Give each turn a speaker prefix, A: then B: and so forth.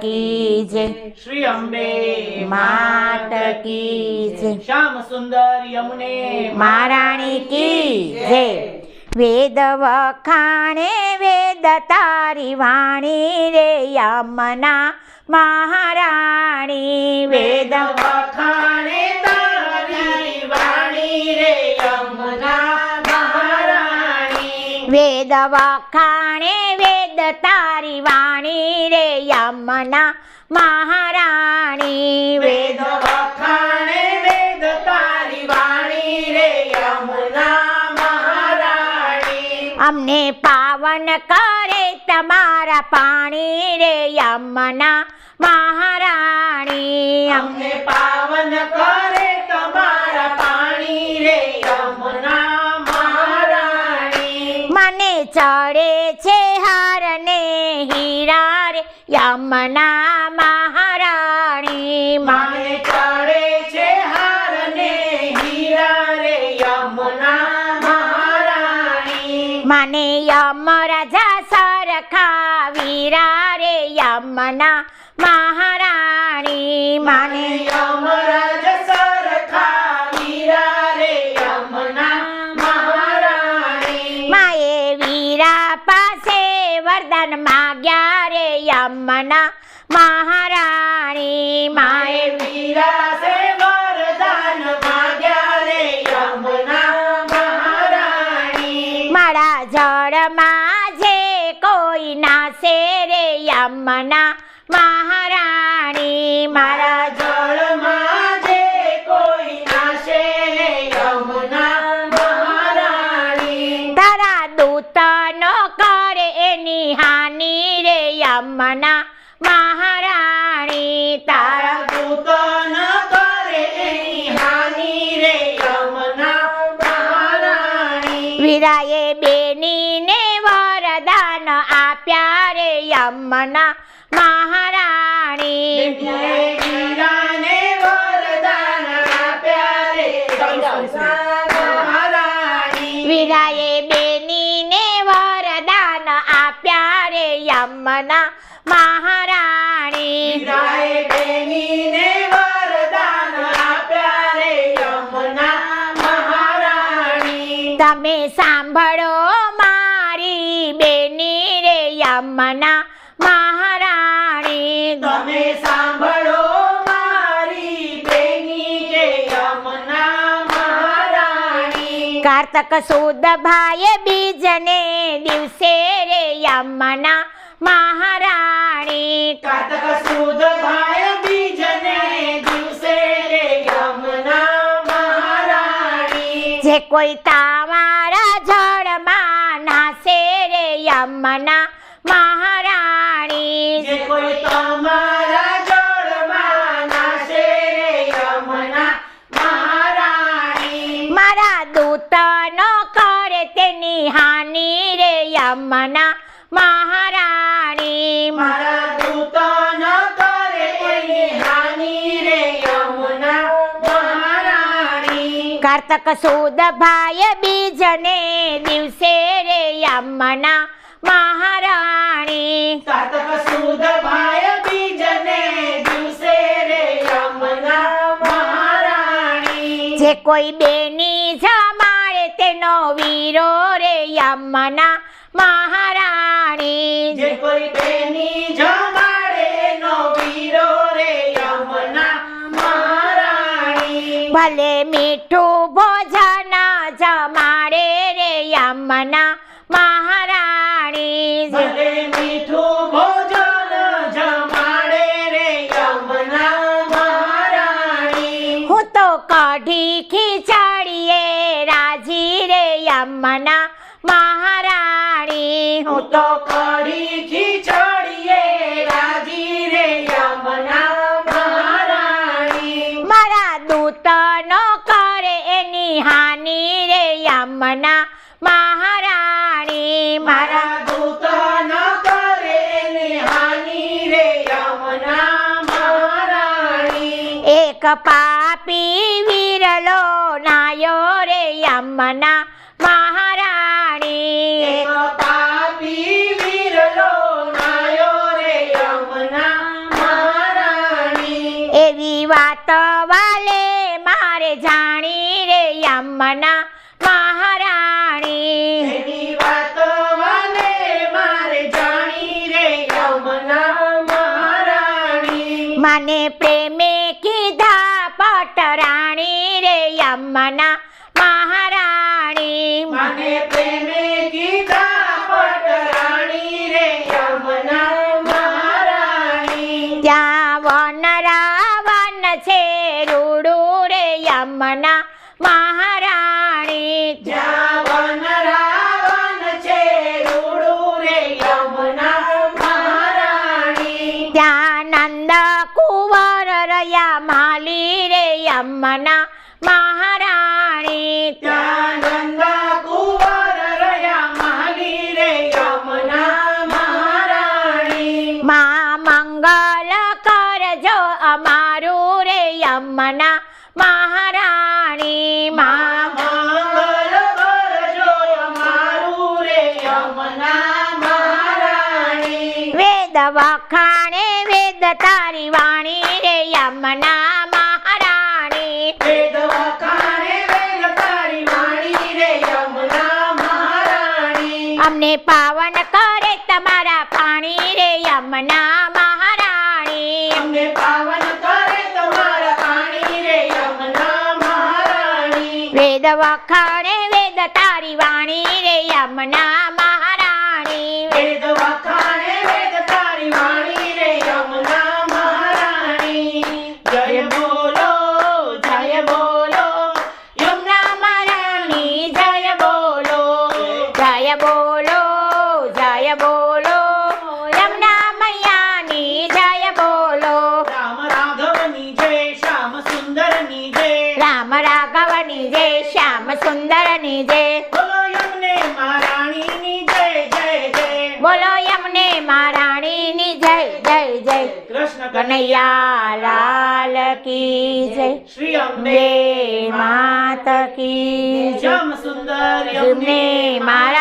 A: કી જય
B: શ્રી અંબે
A: માત કી જય
B: શ્યામ સુંદર યમુને
A: મહારાણી કી જય વેદ વખાણે વેદ તારી વાણી રે યમના મહારાણી વેદ
B: વખાણે તારી વાણી રે યમુના મહારાણી
A: વેદ તારી વાણી રે યમના મહારાણી.
B: વેદ વખાણે વેદ તારી વાણી રે યમુના મહારાણી.
A: અમને પાવન કરે તમારા પાણી રે યમના મહારાણી.
B: અમને પાવન કરે યમના મહારાણી
A: માને ચડે છે હારને હીરા રે યમુના મહારાણી.
B: મને
A: યમ રાજા સરખા વીરા રે યમના મહારાણી
B: માને યમના મહારાણી,
A: મારા મહારાણી. તારા દૂત ન કરે હાનિ રે યમના મહારાણી.
B: તારા દૂત
A: બેનીને મહારાણી વીરાએ બેનીને વરદાન આપ્યા રે યમના મહારાણી
B: વીરાએ બેનીને વરદાન આપ્યા રે યમુના મહારાણી
A: તમે સાંભળો કાર્તક સુદ ભાઈ બીજને દિવસે રે યમના મહારાણી.
B: કાતક સુદ ભાઈ બીજને દિવસે રે યમના મહારાણી.
A: જે કોઈ તમારા જળમાં નાસે રે યમના હાનિ રે યમના મહારાણી
B: મારા દૂત ન કરે એની હાનિ રે યમના મહારાણી।
A: કાર્તક સુદ ભાઈ બીજને દિવસે રે યમના મહારાણી।
B: કાર્તક સુદ ભાઈ બીજને દિવસે રે યમના મહારાણી।
A: જે કોઈ બેની જમાડે તેનો વીરો રે યમના મહારાણી.
B: જે કોઈ તેની જમાડે નો વીરો રે યમના મહારાણી.
A: ભલે મીઠું ભોજન જમાડે રે યમના મહારાણી.
B: ભલે મીઠું ભોજન જમાડે રે યમના મહારાણી.
A: હું તો કઢી ખીચડીએ રાજી યમના મહારાણી,
B: હું
A: તો
B: તો કઢી છોડીએ રાજી રે યમુના મહારાણી.
A: મારા દૂત નો કરે એની હાનિ રે યમના મહારાણી. મારા
B: દૂત નો કરે એની હાનિ રે યમુના મહારાણી.
A: એક પાપી વિરલો, નાયો રે યમના બ્રહ્માના
B: મહારાણી. એની વાત વાલે મારે જાણી
A: મને પ્રેમે કીધા પટરાણી રે યમુના મહારાણી.
B: મને પ્રેમે કીધા મહારાણી
A: વખાણે વેદ તારી વાણી રે યમના મહારાણી.
B: વેદ વખાણે વેદ તારી વાણી રે યમુના મહારાણી.
A: અમને પાવન કરે તમારા પાણી રે યમના મહારાણી.
B: અમને પાવન કરે તમારા પાણી રે યમના મહારાણી.
A: વેદ વખાણે વેદ તારી વાણી રે યમના મહારાણી
B: વેદ વખાણે વેદ તારી વાણી રે યમુના મહારાણી જય બોલો જય બોલો યમુના મહારાણી જય બોલો
A: જય બોલો જય બોલો યમુના મૈયાની જય બોલો.
B: રામ રાઘવની જય શ્યામ સુંદરની જય.
A: રામ રાઘવની જય શ્યામ સુંદરની જય.
B: બોલો યમને મહારાણીની જય જય જય.
A: બોલો યમને મહારાણીની જય જય જય.
B: કૃષ્ણ
A: કનૈયા લાલ કી જય.
B: શ્રી અંબે
A: માત કી જય.
B: શ્યામ સુંદર
A: યમને મહારાણી